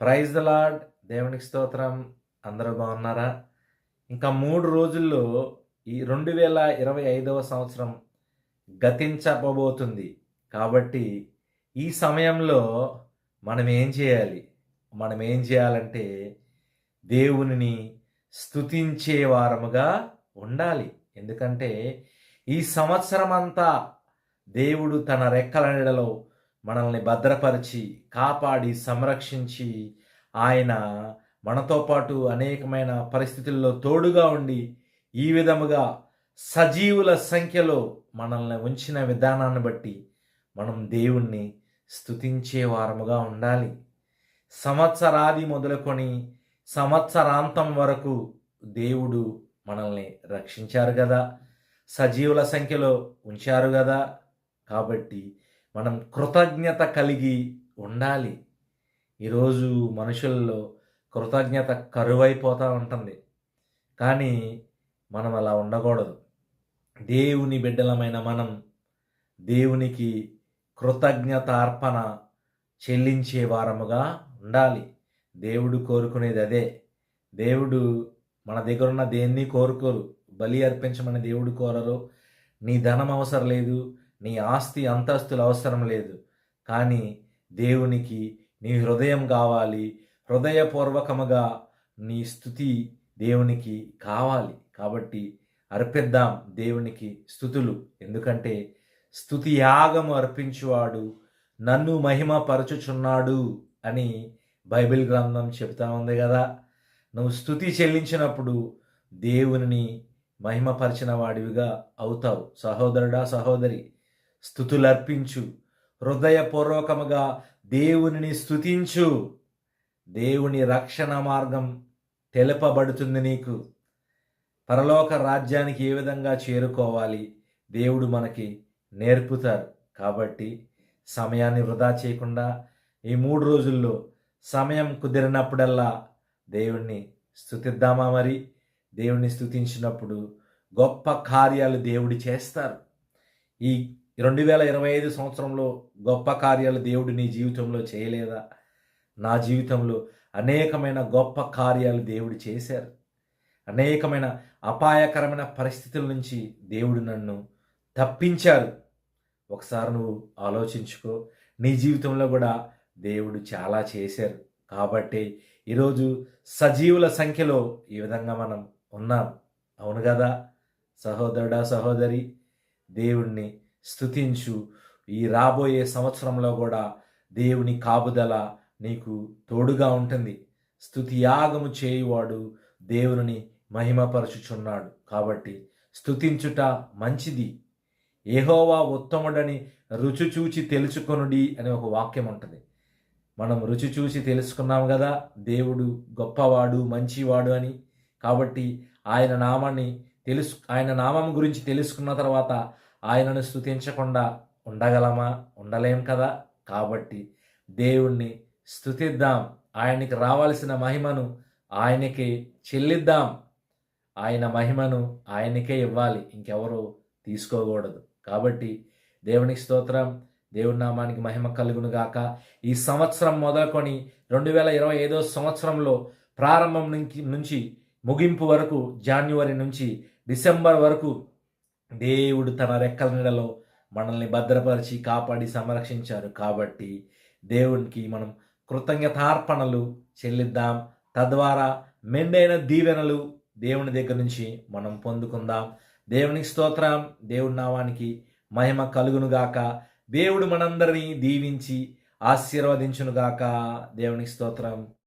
Praise the lord దేవునికి స్తోత్రం. అందరూ బాగున్నారా? ఇంకా మూడు రోజుల్లో ఈ రెండు వేల ఇరవై ఐదవ సంవత్సరం గతించబోతుంది. కాబట్టి ఈ సమయంలో మనం ఏం చేయాలి? మనం ఏం చేయాలంటే దేవునిని స్తుతించే వారముగా ఉండాలి. ఎందుకంటే ఈ సంవత్సరం అంతా దేవుడు తన రెక్కల నీడలో మనల్ని భద్రపరిచి కాపాడి సంరక్షించి ఆయన మనతో పాటు అనేకమైన పరిస్థితుల్లో తోడుగా ఉండి ఈ విధముగా సజీవుల సంఖ్యలో మనల్ని ఉంచిన విధానాన్ని బట్టి మనం దేవుణ్ణి స్తుతించే వారముగా ఉండాలి. సంవత్సరాది మొదలుకొని సంవత్సరాంతం వరకు దేవుడు మనల్ని రక్షించారు కదా. సజీవుల సంఖ్యలో ఉంచారు కదా. కాబట్టి మనం కృతజ్ఞత కలిగి ఉండాలి. ఈరోజు మనుషుల్లో కృతజ్ఞత కరువైపోతూ ఉంటుంది. కానీ మనం అలా ఉండకూడదు. దేవుని బిడ్డలమైన మనం దేవునికి కృతజ్ఞత అర్పణ చెల్లించే వారముగా ఉండాలి. దేవుడు కోరుకునేది అదే. దేవుడు మన దగ్గర ఉన్న దేన్ని కోరుకోరు. బలి అర్పించమని దేవుడు కోరరు. నీ ధనం అవసరం లేదు. నీ ఆస్తి అంతస్తులు అవసరం లేదు. కానీ దేవునికి నీ హృదయం కావాలి. హృదయపూర్వకముగా నీ స్థుతి దేవునికి కావాలి. కాబట్టి అర్పిద్దాం దేవునికి స్థుతులు. ఎందుకంటే స్థుతి యాగము అర్పించువాడు నన్ను మహిమ పరచుచున్నాడు అని బైబిల్ గ్రంథం చెప్తా ఉంది కదా. నువ్వు స్థుతి చెల్లించినప్పుడు దేవుని మహిమపరిచిన వాడివిగా అవుతావు. సహోదరుడా సహోదరి స్థుతులర్పించు. హృదయపూర్వకముగా దేవునిని స్థుతించు దేవుని రక్షణ మార్గం తెలుపబడుతుంది నీకు. పరలోక రాజ్యానికి ఏ విధంగా చేరుకోవాలి? దేవుడు మనకి నేర్పుతారు. కాబట్టి సమయాన్ని వృధా చేయకుండా ఈ మూడు రోజుల్లో సమయం కుదిరినప్పుడల్లా దేవుణ్ణి స్థుతిద్దామా మరి? దేవుణ్ణి స్థుతించినప్పుడు గొప్ప కార్యాలు దేవుడు చేస్తారు. ఈ రెండు వేల ఇరవై ఐదు సంవత్సరంలో గొప్ప కార్యాలు దేవుడు నీ జీవితంలో చేయలేదా? నా జీవితంలో అనేకమైన గొప్ప కార్యాలు దేవుడు చేశారు. అనేకమైన అపాయకరమైన పరిస్థితుల నుంచి దేవుడు నన్ను తప్పించారు ఒకసారి నువ్వు ఆలోచించుకో. నీ జీవితంలో కూడా దేవుడు చాలా చేశారు. కాబట్టి ఈరోజు సజీవుల సంఖ్యలో ఈ విధంగా మనం ఉన్నాం. అవును కదా? సహోదరుడా సహోదరి దేవుణ్ణి స్తుతించు. ఈ రాబోయే సంవత్సరంలో కూడా దేవుని కాపుదల నీకు తోడుగా ఉంటుంది. స్థుతి యాగము చేయువాడు దేవుని మహిమపరచుచున్నాడు. కాబట్టి స్థుతించుట మంచిది. ఏహోవా ఉత్తముడని రుచి చూచి తెలుసుకొనుడి అనే ఒక వాక్యం ఉంటుంది. మనం రుచి చూసి తెలుసుకున్నాం కదా దేవుడు గొప్పవాడు మంచివాడు అని. కాబట్టి ఆయన నామాన్ని తెలుసు ఆయన నామం గురించి తెలుసుకున్న తర్వాత ఆయనను స్థుతించకుండా ఉండగలమా? ఉండలేం కదా? కాబట్టి దేవుణ్ణి స్థుతిద్దాం ఆయనకి రావాల్సిన మహిమను ఆయనకి చెల్లిద్దాం. ఆయన మహిమను ఆయనకే ఇవ్వాలి. ఇంకెవరు తీసుకోకూడదు. కాబట్టి దేవునికి స్తోత్రం దేవుడి నామానికి మహిమ కలుగును గాక. ఈ సంవత్సరం మొదలుకొని రెండు వేల ఇరవై ఐదో సంవత్సరంలో ప్రారంభం నుంచి నుంచి ముగింపు వరకు జాన్యువరి నుంచి డిసెంబర్ వరకు దేవుడు తన రెక్కల నీడలో మనల్ని భద్రపరిచి కాపాడి సంరక్షించారు కాబట్టి దేవునికి మనం కృతజ్ఞతార్పణలు చెల్లిద్దాం. తద్వారా మెండైన దీవెనలు దేవుని దగ్గర నుంచి మనం పొందుకుందాం. దేవునికి స్తోత్రం. దేవుడి నామానికి మహిమ కలుగునుగాక దేవుడు మనందరినీ దీవించి ఆశీర్వదించునుగాక దేవునికి స్తోత్రం.